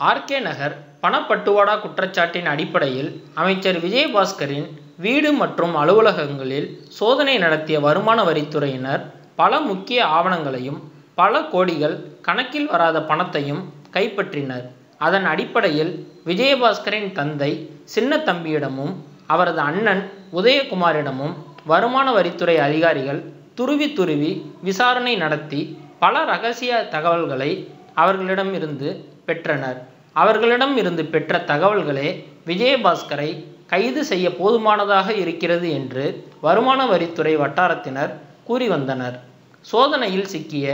RK நகர் பணப்பட்டுவாடா குற்றச்சாட்டின் அடிப்படையில் அமைச்சர் விஜயபாஸ்கரின் வீடு மற்றும் அலுவலகங்களில் சோதனை நடத்திய வருமான வரித்துறையினர் பல முக்கிய ஆவணங்களையும் பல கோடிகள் கணக்கில் வராத பணத்தையும் கைப்பற்றினர். அதன் அடிப்படையில் விஜயபாஸ்கரின் தந்தை சின்ன தம்பியிடமும் அவரது அண்ணன் உதயகுமாரிடமும் வருமான வரித்துறை அதிகாரிகள் துருவி துருவி விசாரணை நடத்தி பல ரகசிய தகவல்களை அவர்களிடமிருந்து பெற்றனர். அவர்களிடம் இருந்து பெற்ற தகவல்களே விஜயபாஸ்கரை கைது செய்ய போதுமானதாக இருக்கிறது என்று வருமான வரித்துறை வட்டாரத்தினர் கூறி வந்தனர். சோதனையில் சிக்கிய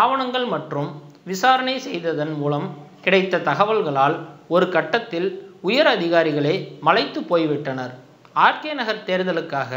ஆவணங்கள் மற்றும் விசாரணை செய்ததன் மூலம் கிடைத்த தகவல்களால் ஒரு கட்டத்தில் உயர் அதிகாரிகளே மலைத்து போய்விட்டனர். ஆர்கே நகர் தேர்தலுக்காக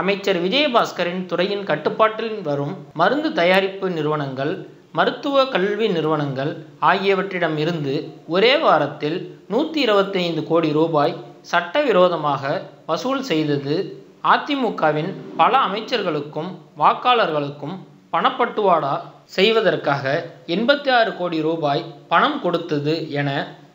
அமைச்சர் விஜயபாஸ்கரின் துறையின் கட்டுப்பாட்டில் வரும் மருந்து தயாரிப்பு நிறுவனங்கள் மருத்துவ கல்வி நிறுவனங்கள் ஆகியவற்றிடம் இருந்து ஒரே வாரத்தில் நூற்றி இருபத்தைந்து கோடி ரூபாய் சட்டவிரோதமாக வசூல் செய்தது அதிமுகவின் பல அமைச்சர்களுக்கும் வாக்காளர்களுக்கும் பணப்பட்டுவாடா செய்வதற்காக எண்பத்தி ஆறு கோடி ரூபாய் பணம் கொடுத்தது என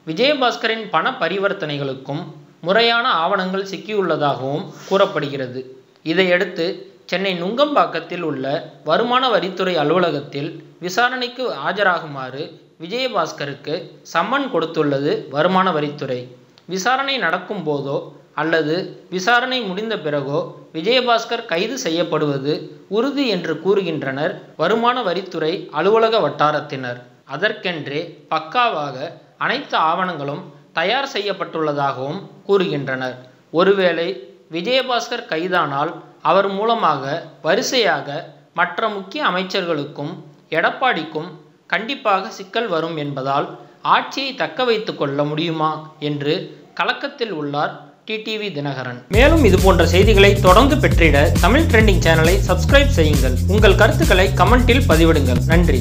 விஜயபாஸ்கரின் பண பரிவர்த்தனைகளுக்கும் முறையான ஆவணங்கள் சிக்கியுள்ளதாகவும் கூறப்படுகிறது. இதையடுத்து சென்னை நுங்கம்பாக்கத்தில் உள்ள வருமான வரித்துறை அலுவலகத்தில் விசாரணைக்கு ஆஜராகுமாறு விஜயபாஸ்கருக்கு சம்மன் கொடுத்துள்ளது வருமான வரித்துறை. விசாரணை நடக்கும் போதோ அல்லது விசாரணை முடிந்த பிறகோ விஜயபாஸ்கர் கைது செய்யப்படுவது உறுதி என்று கூறுகின்றனர் வருமான வரித்துறை அலுவலக வட்டாரத்தினர். அதற்கென்றே பக்காவாக அனைத்து ஆவணங்களும் தயார் செய்யப்பட்டுள்ளதாகவும் கூறுகின்றனர். ஒருவேளை விஜயபாஸ்கர் கைதானால் அவர் மூலமாக வரிசையாக மற்ற முக்கிய அமைச்சர்களுக்கும் எடப்பாடிக்கும் கண்டிப்பாக சிக்கல் வரும் என்பதால் ஆட்சியை தக்க வைத்து கொள்ள முடியுமா என்று கலக்கத்தில் உள்ளார் டிடிவி தினகரன். மேலும் இது போன்ற செய்திகளை தொடர்ந்து பெற்றிட தமிழ் ட்ரெண்டிங் சேனலை சப்ஸ்கிரைப் செய்யுங்கள். உங்கள் கருத்துக்களை கமெண்டில் பதிவிடுங்கள். நன்றி.